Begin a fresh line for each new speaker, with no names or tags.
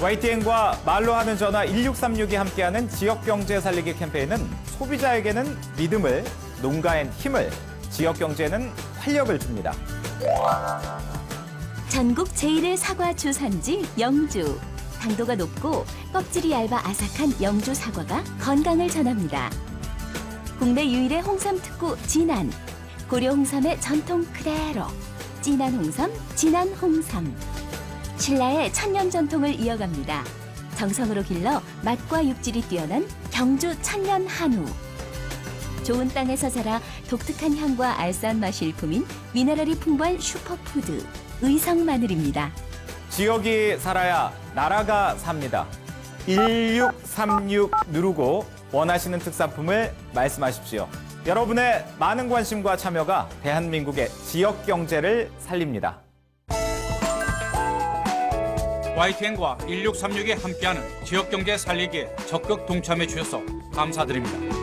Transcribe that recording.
YTN과 말로 하는 전화 1636이 함께하는 지역 경제 살리기 캠페인은 소비자에게는 믿음을, 농가엔 힘을, 지역 경제는 활력을 줍니다.
전국 제1의 사과 주산지 영주. 당도가 높고 껍질이 얇아 아삭한 영주 사과가 건강을 전합니다. 국내 유일의 홍삼 특구 진안. 고려 홍삼의 전통 그대로. 진한 홍삼, 진한 홍삼. 신라의 천년 전통을 이어갑니다. 정성으로 길러 맛과 육질이 뛰어난 경주 천년 한우. 좋은 땅에서 자라 독특한 향과 알싸한 맛이 일품인 미네랄이 풍부한 슈퍼푸드 의성 마늘입니다.
지역이 살아야 나라가 삽니다. 1636 누르고 원하시는 특산품을 말씀하십시오. 여러분의 많은 관심과 참여가 대한민국의 지역 경제를 살립니다.
YTN과 1636에 함께하는 지역경제 살리기에 적극 동참해 주셔서 감사드립니다.